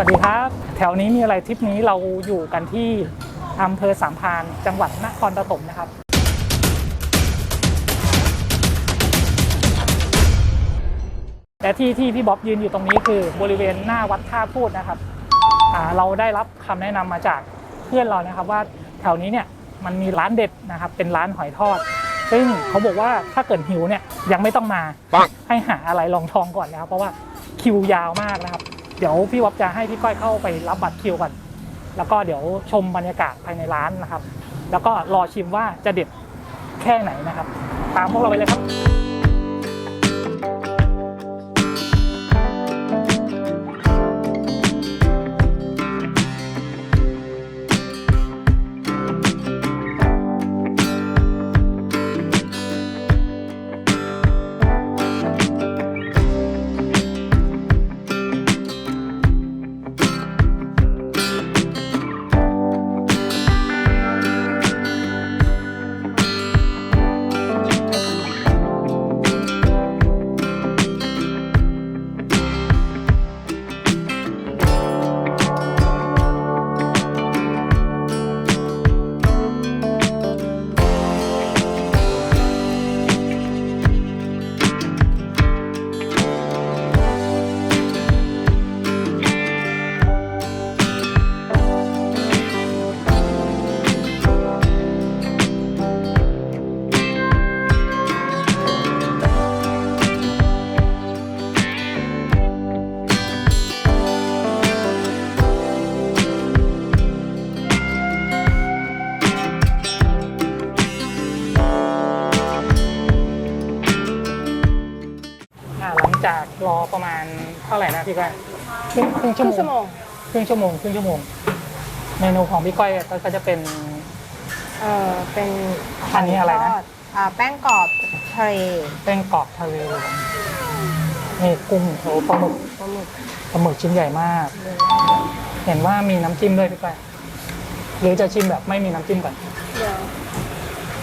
สวัสดีครับ แถวนี้มีอะไรทริปนี้เราอยู่กันที่อำเภอสามพรานจังหวัดนครปฐมนะครับ และที่ที่พี่บ๊อบยืนอยู่ตรงนี้คือบริเวณหน้าวัดท่าพูดนะครับอ่าเราได้รับคำแนะนำมาจากเพื่อนเรานะครับว่าแถวนี้เนี่ยมันมีร้านเด็ดนะครับเป็นร้านหอยทอด ซึ่งเขาบอกว่าถ้าเกิดหิวเนี่ยยังไม่ต้องมาปังให้หาอะไรลองทองก่อนนะครับเพราะว่าคิวยาวมากนะครับ เดี๋ยวพี่วับจะให้พี่ก้อยเข้าไปรับบัตรคิวก่อน แล้วก็เดี๋ยวชมบรรยากาศภายในร้านนะครับ แล้วก็รอชิมว่าจะเด็ดแค่ไหนนะครับ ตามพวกเราไปเลยครับ ประมาณเท่าไหร่นะพี่ก้อยครึ่งครึ่งคชั่รึ่วงชั่วโมโมงงครึ่งชั่วโมงครึ่งชั่วโมง เมนูของพี่ก้อยก็ก็จะเป็น เออเป็นอันนี้อะไรนะ ทดอ่าแป้งกรอบทะเลแป้งกรอบทะเลนี่กุ้งโอ้ปลาหมึกปลาหมึกปลาหมึกชิ้นใหญ่มาก เห็นว่ามีน้ำจิ้มด้วยพี่ก้อยหรือจะชิมแบบไม่มีน้ำจิ้มก่อน เดี๋ยว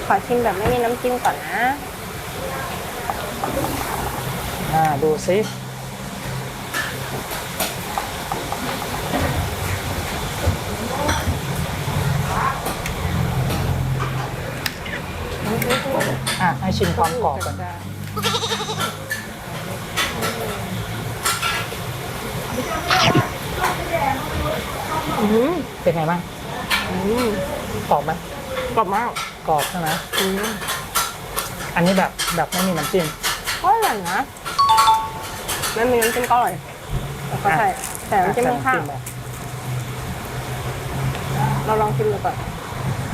ขอชิมแบบไม่มีน้ำจิ้มก่อนนะ อ่าดูซิอะให้ ชิมความกรอบก่อนอืมเป็นไงบ้างอืมกรอบไหมกรอบมากกรอบใช่ไหมอืมอันนี้แบบแบบไม่มีน้ำจิ้มก็อร่อยนะไม่มีน้ำจิ้มก็อร่อยแล้วก็ใส่ใส่น้ำจิ้มข้างแบบๆเราลองชิมดูก่อน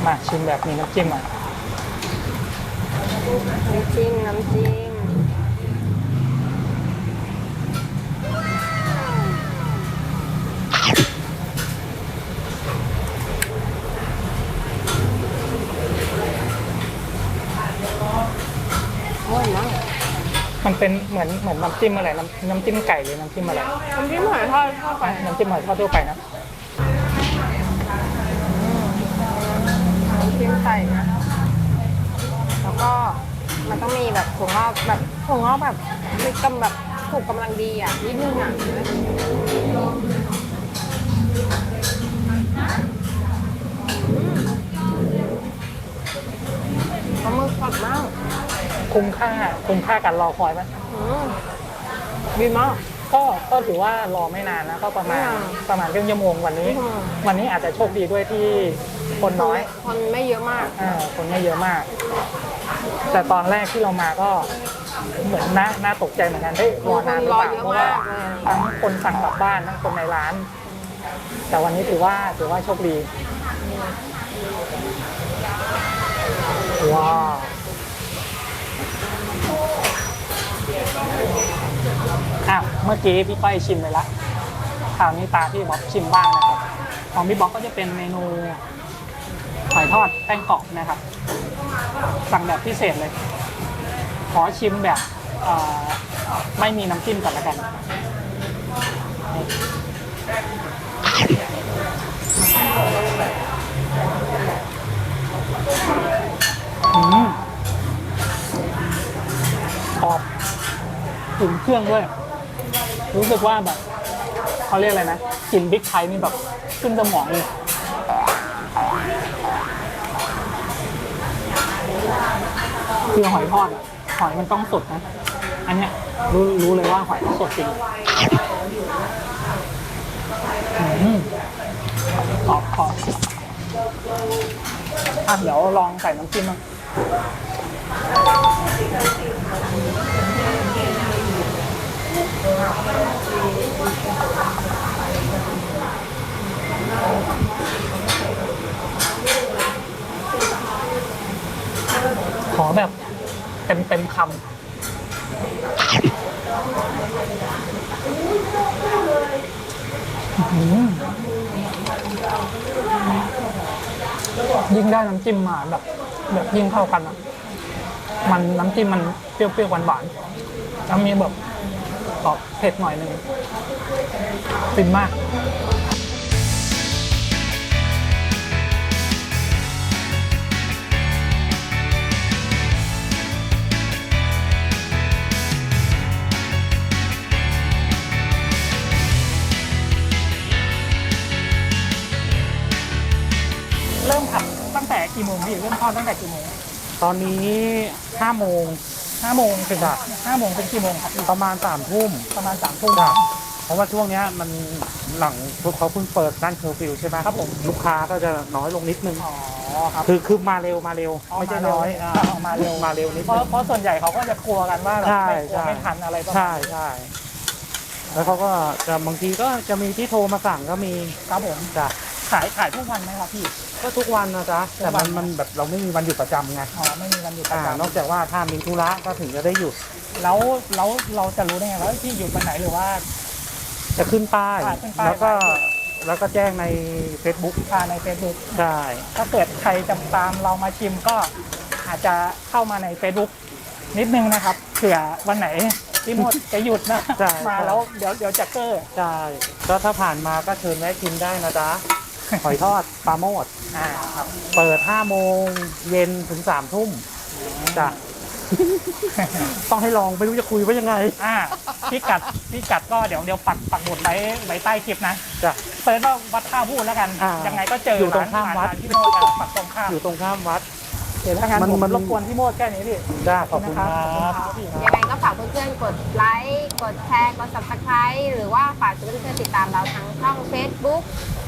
มาชิมแบบมีน้ำจิ้มอะ น้ำจิ้มน้ำจิ้มอร่อยมากมันเป็นเหมือนเหมือนน้ำจิ้มอะไรน้ำน้ำจิ้มไก่หรือน้ำจิ้มอะไรน้ำจิ้มหอยทอดทอดไปอะน้ำจิ้มหอยทอดทั่วไปนะน้ำจิ้มใส่นะแล้วก็มัน ต้องมีแบบถั่วงอกแบบถั่วงอกแบบมีกำแบบถูกกำลังดีอะนิดนึงอะปลาหมึกสดมากคุ้มค่าคุ้มค่าการรอคอยไหมอืมดีมาก ก็ก็ถือว่ารอไม่นานนะก็ประมาณไม่นานประมาณครึ่งชั่วโมงวันนี้ อืม วันนี้อาจจะโชคดีด้วยที่คนน้อย คนไม่เยอะมาก อ่าคนไม่เยอะมาก แต่ตอนแรกที่เรามาก็เหมือนน่าน่าตกใจเหมือนกันได้ยรอนานหรือเปล่าคนรอเยอะเพราะว่ามากเลยทั้งคนสั่งกลับบ้านทั้งคนในร้าน แต่วันนี้ถือว่าถือว่าโชคดีว้าวอะเมื่อกี้พี่ก้อยชิมไปละคราวนี้ตาพี่บ๊อบชิมบ้างนะครับ ของพี่บ๊อบก็จะเป็นเมนูหอยทอดแป้งกรอบนะครับ สั่งแบบพิเศษเลย ขอชิมแบบไม่มีน้ำจิ้มก่อนละกันอืมอบถึงเครื่องด้วย รู้สึกว่าแบบเขาเรียกอะไรนะกลิ่นพริกไทยนี่แบบขึ้นสมองเลย คือหอยทอดอะหอยมันต้องสดนะ อันเนี้ยรู้รู้เลยว่าหอยต้องสดจริงอืมขอบขอบอะเดี๋ยวลองใส่น้ำจิ้มมั้าง ขอแบบเต็มเต็มคำยิ่งได้น้ำจิ้มมาแบบ แบบยิ่งเข้ากันอะ มันน้ำจิ้มมันเปรี้ยวๆหวานๆแล้วมีแบบออกเผ็ดหน่อยหนึ่งฟินมาก กี่โมงพี่เริ่มทอดตั้งแต่กี่โมงตอนนี้ห้าโมงห้าโมงถึงจ้ะห้าโมงเป็นกี่โมงครับประมาณสามทุ่มประมาณสามทุ่ม จ้ะเพราะว่าช่วงเนี้ยมันหลังพวกเขาเพิ่งเปิดด้านเคอร์ฟิวใช่ไหมครับผม ลูกค้าก็จะน้อยลงนิดนึง อ๋อครับคือคือมาเร็วมาเร็วอ๋อไม่ใช่มาเร็วน้อยอ่าอ๋อมาเร็วมาเร็วนิดเพนึราะงเพราะส่วนใหญ่เขาก็จะกลัวกันว่าแบบใช่ไม่กลัวใช่ ไม่ทันอะไรประมาณใช่นี้ใช่แล้วเขาก็จะบางทีก็จะมีที่โทรมาสั่งก็มีครับผมจ้ะ ขายขายทุกวันไหมครับพี่ ก็ทุกวันนะจ๊ะทุกแต่วัมันนมันแบบเราไม่มีวันหยุดประจำไงอ๋อไม่มีวันหยุดประอ่าจำนอกจากว่าถ้ามีธุระก็ถึงจะได้หยุดแล้วแล้วเราจะรู้ได้ไงว่าพี่หยุดวันไหนหรือว่า จะขึ้นป้าย อ่าขึ้นป้าย แล้วก็ไว้แล้วก็แจ้งใน Facebook อ่าใน Facebook ใช่ถ้าเกิดใครจะตามเรามาชิมก็อาจจะเข้ามาใน Facebook นิดนึงนะครับเผื่อวันไหนพี่มดจะหยุดนะ ใช่มาแล้วเดี๋ยวเดี๋ยวจะเกอร์ ใช่ก็ถ้าผ่านมาก็เชิญแวะกินได้นะจ๊ะ หอยทอดปลาโมดอ่าครับเปิด5โมงเย็นถึง3ทุ่มจ้ะต้องให้ลองไม่รู้จะคุยว่ายังไง อ่าพี่กัดพี่กัดก็เดี๋ยวเดี๋ยวปักปักหมุดไว้ไว้ใต้คลิปนะจ้ะเปิดว่าวัดท่าพูดแล้วกัน อ่ายัยังไงก็เจออยู่ตรงข้ามวัด ร้นที่โมดอะปักตรงข้าม อยู่ตรงข้ามวัด เดี๋ยวถ้างั้นมันผมมัน รบกวนพี่โมดแค่นี้พี่จ้าขอบคุณครับพี่ยังไงก็ฝากเพื่อนๆ กดไลค์ กดแชร์ กด subscribe หรือว่าฝากเพื่อนๆติดตามเราทั้งช่อง Facebook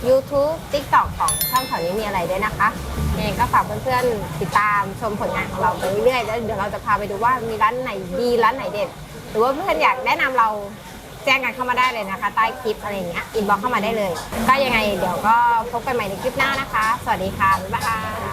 YouTube TikTok ของช่องแถวนี้มีอะไรด้วยนะคะยังไงก็ฝากเพื่อนๆ ติดตามชมผลงานของเราไปเรื่อยๆ แล้วเดี๋ยวเราจะพาไปดูว่ามีร้านไหนดีร้านไหนเด็ด หรือว่าเพื่อนอยากแนะนำเราแจ้งกันเข้ามาได้เลยนะคะ ใต้คลิปอะไรอย่างเงี้ย อินบ็อกเข้ามาได้เลย ก็ยังไงเดี๋ยวก็พบกันใหม่ในคลิปหน้านะคะ สวัสดีค่ะ บ๊ายบาย